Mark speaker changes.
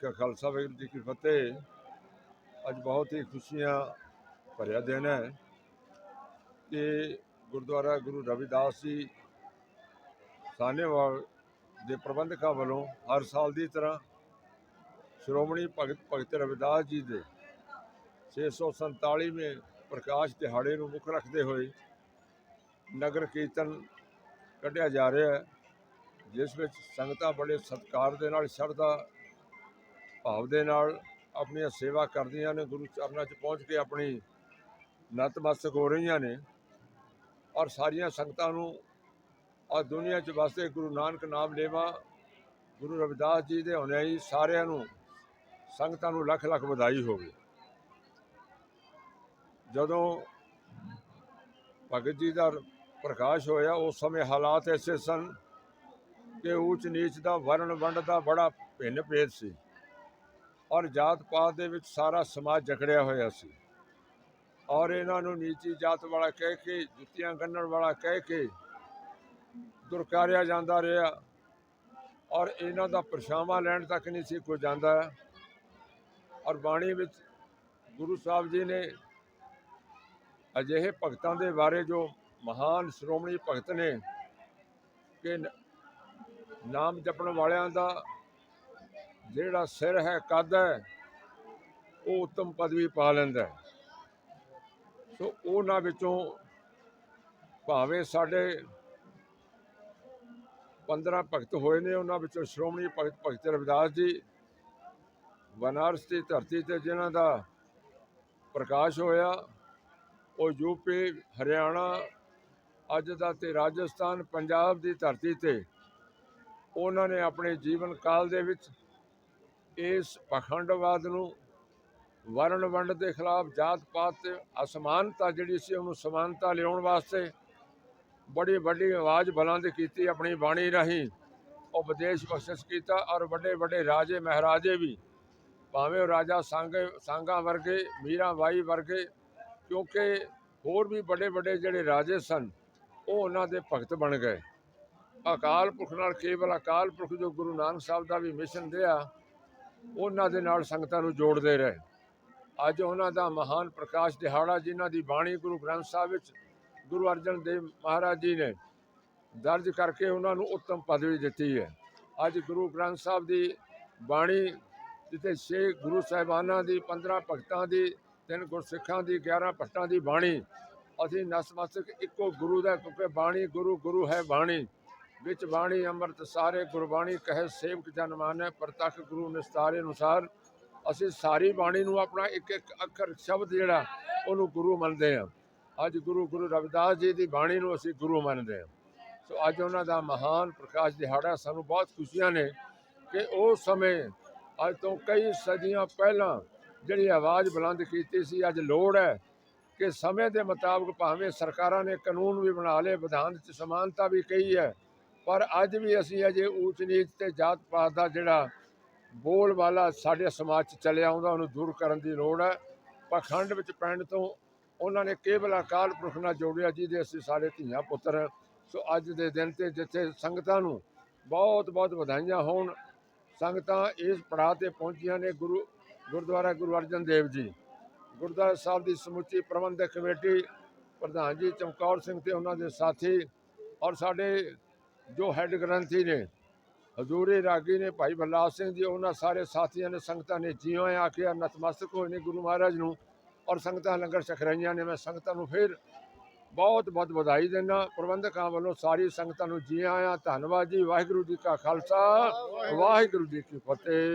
Speaker 1: ਕਾ ਖਾਲਸਾ, ਵਾਹਿਗੁਰੂ ਜੀ ਕੀ ਫਤਿਹ। ਅੱਜ ਬਹੁਤ ਹੀ ਖੁਸ਼ੀਆਂ ਭਰਿਆ ਦਿਨ ਹੈ ਕਿ ਗੁਰਦੁਆਰਾ ਗੁਰੂ ਰਵਿਦਾਸ ਜੀ ਸਾਨੇਵਾਲ ਦੇ ਪ੍ਰਬੰਧਕਾਂ ਵੱਲੋਂ ਹਰ ਸਾਲ ਦੀ ਤਰ੍ਹਾਂ ਸ਼੍ਰੋਮਣੀ ਭਗਤ ਭਗਤ ਰਵਿਦਾਸ ਜੀ ਦੇ 647ਵੇਂ ਪ੍ਰਕਾਸ਼ ਦਿਹਾੜੇ ਨੂੰ ਮੁੱਖ ਰੱਖਦੇ ਹੋਏ ਨਗਰ ਕੀਰਤਨ ਕੱਢਿਆ ਜਾ ਰਿਹਾ ਹੈ, ਜਿਸ ਵਿੱਚ ਸੰਗਤਾਂ ਬੜੇ ਸਤਿਕਾਰ ਦੇ ਨਾਲ ਸ਼ਰਧਾ ਭਾਵ ਦੇ ਨਾਲ ਆਪਣੀਆਂ ਸੇਵਾ ਕਰਦੀਆਂ ਨੇ, ਗੁਰੂ ਚਰਨਾਂ 'ਚ ਪਹੁੰਚ ਕੇ ਆਪਣੀ ਨਤਮਸਤਕ ਹੋ ਰਹੀਆਂ ਨੇ ਔਰ ਸਾਰੀਆਂ ਸੰਗਤਾਂ ਨੂੰ ਔਰ ਦੁਨੀਆ 'ਚ ਵਸਦੇ ਗੁਰੂ ਨਾਨਕ ਨਾਮ ਲੇਵਾ। ਗੁਰੂ ਰਵਿਦਾਸ ਜੀ ਦੇ ਹੁਣੇ ਸਾਰਿਆਂ ਨੂੰ, ਸੰਗਤਾਂ ਨੂੰ ਲੱਖ ਲੱਖ ਵਧਾਈ ਹੋਵੇ। ਜਦੋਂ ਭਗਤ ਜੀ ਦਾ ਪ੍ਰਕਾਸ਼ ਹੋਇਆ, ਉਸ ਸਮੇਂ ਹਾਲਾਤ ਐਸੇ ਸਨ ਕਿ ਊਚ ਨੀਚ ਦਾ ਵਰਣ ਵੰਡ ਦਾ ਬੜਾ ਭਿੰਨ ਭੇਦ ਸੀ। ਔਰ ਜਾਤ ਪਾਤ ਦੇ ਵਿੱਚ ਸਾਰਾ ਸਮਾਜ ਜਕੜਿਆ ਹੋਇਆ ਸੀ। ਔਰ ਇਹਨਾਂ ਨੂੰ ਨੀਚੀ ਜਾਤ ਵਾਲਾ ਕਹਿ ਕੇ, ਜੁੱਤੀਆਂ ਗੰਨਣ ਵਾਲਾ ਕਹਿ ਕੇ ਦੁਰਕਾਰਿਆ ਜਾਂਦਾ ਰਿਹਾ। ਔਰ ਇਹਨਾਂ ਦਾ ਪਰਛਾਵਾਂ ਲੈਣ ਤੱਕ ਨਹੀਂ ਸੀ ਕੋਈ ਜਾਂਦਾ। ਔਰ ਬਾਣੀ ਵਿੱਚ ਗੁਰੂ ਸਾਹਿਬ ਜੀ ਨੇ ਅਜਿਹੇ ਭਗਤਾਂ ਦੇ ਬਾਰੇ ਜੋ ਮਹਾਨ ਸ਼੍ਰੋਮਣੀ ਭਗਤ ਨੇ ਕਿ ਨਾਮ ਜਪਣ ਵਾਲਿਆਂ ਦਾ ਜਿਹੜਾ ਸਿਰ ਹੈ ਕੱਦ ਹੈ, ਉਹ ਉੱਤਮ ਪਦਵੀ ਪਾ ਲੈਂਦਾ ਸੋ ਉਹਨਾਂ ਵਿੱਚੋਂ ਭਾਵੇਂ ਸਾਡੇ 15 ਭਗਤ ਹੋਏ ਨੇ, ਉਹਨਾਂ ਵਿੱਚੋਂ ਸ਼੍ਰੋਮਣੀ ਭਗਤ ਭਗਤ ਰਵਿਦਾਸ ਜੀ, ਬਨਾਰਸ ਦੀ ਧਰਤੀ ਤੇ ਜਿਨ੍ਹਾਂ ਦਾ ਪ੍ਰਕਾਸ਼ ਹੋਇਆ, ਉਹ ਯੂਪੀ ਹਰਿਆਣਾ, ਅੱਜ ਦਾ ਤੇ ਰਾਜਸਥਾਨ, ਪੰਜਾਬ ਦੀ ਧਰਤੀ ਤੇ, ਉਹਨਾਂ ਨੇ ਆਪਣੇ ਜੀਵਨ ਕਾਲ ਦੇ ਵਿੱਚ ਇਸ ਪਖੰਡਵਾਦ ਨੂੰ ਵਰਣ ਵੰਡ ਦੇ ਖਿਲਾਫ ਜਾਤ ਪਾਤ ਤੇ ਅਸਮਾਨਤਾ ਜਿਹੜੀ ਸੀ ਉਹਨੂੰ ਸਮਾਨਤਾ ਲਿਆਉਣ ਵਾਸਤੇ ਬੜੀ ਵੱਡੀ ਆਵਾਜ਼ ਬੁਲੰਦ ਕੀਤੀ, ਆਪਣੀ ਬਾਣੀ ਰਾਹੀਂ ਉਹ ਵਿਦੇਸ਼ ਬਖਸ਼ਿਸ਼ ਕੀਤਾ ਔਰ ਵੱਡੇ ਵੱਡੇ ਰਾਜੇ ਮਹਾਰਾਜੇ ਵੀ, ਭਾਵੇਂ ਉਹ ਰਾਜਾ ਸੰਗੇ ਸੰਗਾ ਵਰਗੇ, ਮੀਰਾ ਬਾਈ ਵਰਗੇ, ਕਿਉਂਕਿ ਹੋਰ ਵੀ ਵੱਡੇ ਵੱਡੇ ਜਿਹੜੇ ਰਾਜੇ ਸਨ, ਉਹ ਉਹਨਾਂ ਦੇ ਭਗਤ ਬਣ ਗਏ। ਅਕਾਲ ਪੁਰਖ ਨਾਲ ਕੇਵਲ ਅਕਾਲ ਪੁਰਖ ਜੋ ਗੁਰੂ ਨਾਨਕ ਸਾਹਿਬ ਦਾ ਵੀ ਮਿਸ਼ਨ ਰਿਹਾ ਉਹਨਾਂ ਦੇ ਨਾਲ ਸੰਗਤਾਂ ਨੂੰ ਜੋੜਦੇ ਰਹੇ। ਅੱਜ ਉਹਨਾਂ ਦਾ ਮਹਾਨ ਪ੍ਰਕਾਸ਼ ਦਿਹਾੜਾ ਜਿਨ੍ਹਾਂ ਦੀ ਬਾਣੀ ਗੁਰੂ ਗ੍ਰੰਥ ਸਾਹਿਬ ਵਿੱਚ ਗੁਰੂ ਅਰਜਨ ਦੇਵ ਮਹਾਰਾਜ ਜੀ ਨੇ ਦਰਜ ਕਰਕੇ ਉਹਨਾਂ ਨੂੰ ਉੱਤਮ ਪਦਵੀ ਦਿੱਤੀ ਹੈ। ਅੱਜ ਗੁਰੂ ਗ੍ਰੰਥ ਸਾਹਿਬ ਦੀ ਬਾਣੀ ਜਿੱਥੇ ਛੇ ਗੁਰੂ ਸਾਹਿਬਾਨਾਂ ਦੀ 15 ਭਗਤਾਂ ਦੀ, ਤਿੰਨ ਗੁਰਸਿੱਖਾਂ ਦੀ 11 ਭਗਤਾਂ ਦੀ ਬਾਣੀ, ਅਸੀਂ ਨਸਮਸਤਕ ਇੱਕੋ ਗੁਰੂ ਦਾ ਕਿਉਂਕਿ ਬਾਣੀ ਗੁਰੂ ਗੁਰੂ ਹੈ ਬਾਣੀ। ਵਿੱਚ ਬਾਣੀ ਅੰਮ੍ਰਿਤ ਸਾਰੇ ਗੁਰਬਾਣੀ ਕਹੇ ਸੇਵਕ ਜਨ ਮਾਨੈ, ਪ੍ਰਤੱਖ ਗੁਰੂ ਨਿਸਤਾਰੇ ਅਨੁਸਾਰ ਅਸੀਂ ਸਾਰੀ ਬਾਣੀ ਨੂੰ ਆਪਣਾ ਇੱਕ ਇੱਕ ਅੱਖਰ ਸ਼ਬਦ ਜਿਹੜਾ ਉਹਨੂੰ ਗੁਰੂ ਮੰਨਦੇ ਹਾਂ। ਅੱਜ ਗੁਰੂ ਗੁਰੂ ਰਵਿਦਾਸ ਜੀ ਦੀ ਬਾਣੀ ਨੂੰ ਅਸੀਂ ਗੁਰੂ ਮੰਨਦੇ ਹਾਂ। ਸੋ ਅੱਜ ਉਹਨਾਂ ਦਾ ਮਹਾਨ ਪ੍ਰਕਾਸ਼ ਦਿਹਾੜਾ ਸਾਨੂੰ ਬਹੁਤ ਖੁਸ਼ੀਆਂ ਨੇ ਕਿ ਉਹ ਸਮੇਂ ਅੱਜ ਤੋਂ ਕਈ ਸਦੀਆਂ ਪਹਿਲਾਂ ਜਿਹੜੀ ਆਵਾਜ਼ ਬੁਲੰਦ ਕੀਤੀ ਸੀ, ਅੱਜ ਲੋੜ ਹੈ ਕਿ ਸਮੇਂ ਦੇ ਮੁਤਾਬਕ ਭਾਵੇਂ ਸਰਕਾਰਾਂ ਨੇ ਕਾਨੂੰਨ ਵੀ ਬਣਾ ਲਏ, ਵਿਧਾਨ 'ਚ ਸਮਾਨਤਾ ਵੀ ਕਹੀ ਹੈ ਪਰ ਅੱਜ ਵੀ ਅਸੀਂ ਅਜੇ ਊਚ ਨੀਚ ਤੇ ਜਾਤ ਪਾਤ ਦਾ ਜਿਹੜਾ ਬੋਲ ਵਾਲਾ ਸਾਡੇ ਸਮਾਜ 'ਚ ਚੱਲਿਆ ਆਉਂਦਾ, ਉਹਨੂੰ ਦੂਰ ਕਰਨ ਦੀ ਲੋੜ ਹੈ। ਪਖੰਡ ਵਿੱਚ ਪੈਣ ਤੋਂ ਉਹਨਾਂ ਨੇ ਕੇਵਲ ਅਕਾਲ ਪੁਰਖ ਨਾਲ ਜੋੜਿਆ, ਜਿਹਦੇ ਅਸੀਂ ਸਾਰੇ ਧੀਆਂ ਪੁੱਤਰ। ਸੋ ਅੱਜ ਦੇ ਦਿਨ ਤੇ ਜਿੱਥੇ ਸੰਗਤਾਂ ਨੂੰ ਬਹੁਤ ਬਹੁਤ ਵਧਾਈਆਂ ਹੋਣ, ਸੰਗਤਾਂ ਇਸ ਪੜਾਅ ਤੇ ਪਹੁੰਚੀਆਂ ਨੇ ਗੁਰੂ, ਗੁਰਦੁਆਰਾ ਗੁਰੂ ਅਰਜਨ ਦੇਵ ਜੀ। ਗੁਰਦੁਆਰਾ ਸਾਹਿਬ ਦੀ ਸਮੁੱਚੀ ਪ੍ਰਬੰਧਕ ਕਮੇਟੀ ਪ੍ਰਧਾਨ ਜੀ ਚਮਕੌਰ ਸਿੰਘ ਤੇ ਉਹਨਾਂ ਦੇ ਸਾਥੀ ਔਰ ਸਾਡੇ ਜੋ ਹੈੱਡ ਗ੍ਰੰਥੀ ਨੇ, ਹਜ਼ੂਰੀ ਰਾਗੀ ਨੇ, ਭਾਈ ਬਲਰਾਜ ਸਿੰਘ ਜੀ, ਉਹਨਾਂ ਸਾਰੇ ਸਾਥੀਆਂ ਨੇ, ਸੰਗਤਾਂ ਨੇ ਜਿਉਂ ਆਖਿਆ, ਨਤਮਸਤਕ ਹੋਏ ਨੇ ਗੁਰੂ ਮਹਾਰਾਜ ਨੂੰ, ਔਰ ਸੰਗਤਾਂ ਲੰਗਰ ਛਕ ਰਹੀਆਂ ਨੇ, ਮੈਂ ਸੰਗਤਾਂ ਨੂੰ ਫਿਰ ਬਹੁਤ ਬਹੁਤ ਵਧਾਈ ਦਿੰਦਾ, ਪ੍ਰਬੰਧਕਾਂ ਵੱਲੋਂ ਸਾਰੀ ਸੰਗਤਾਂ ਨੂੰ ਜੀ ਆਇਆਂ, ਧੰਨਵਾਦ ਜੀ, ਵਾਹਿਗੁਰੂ ਜੀ ਕਾ ਖਾਲਸਾ, ਵਾਹਿਗੁਰੂ ਜੀ ਕੀ ਫਤਿਹ।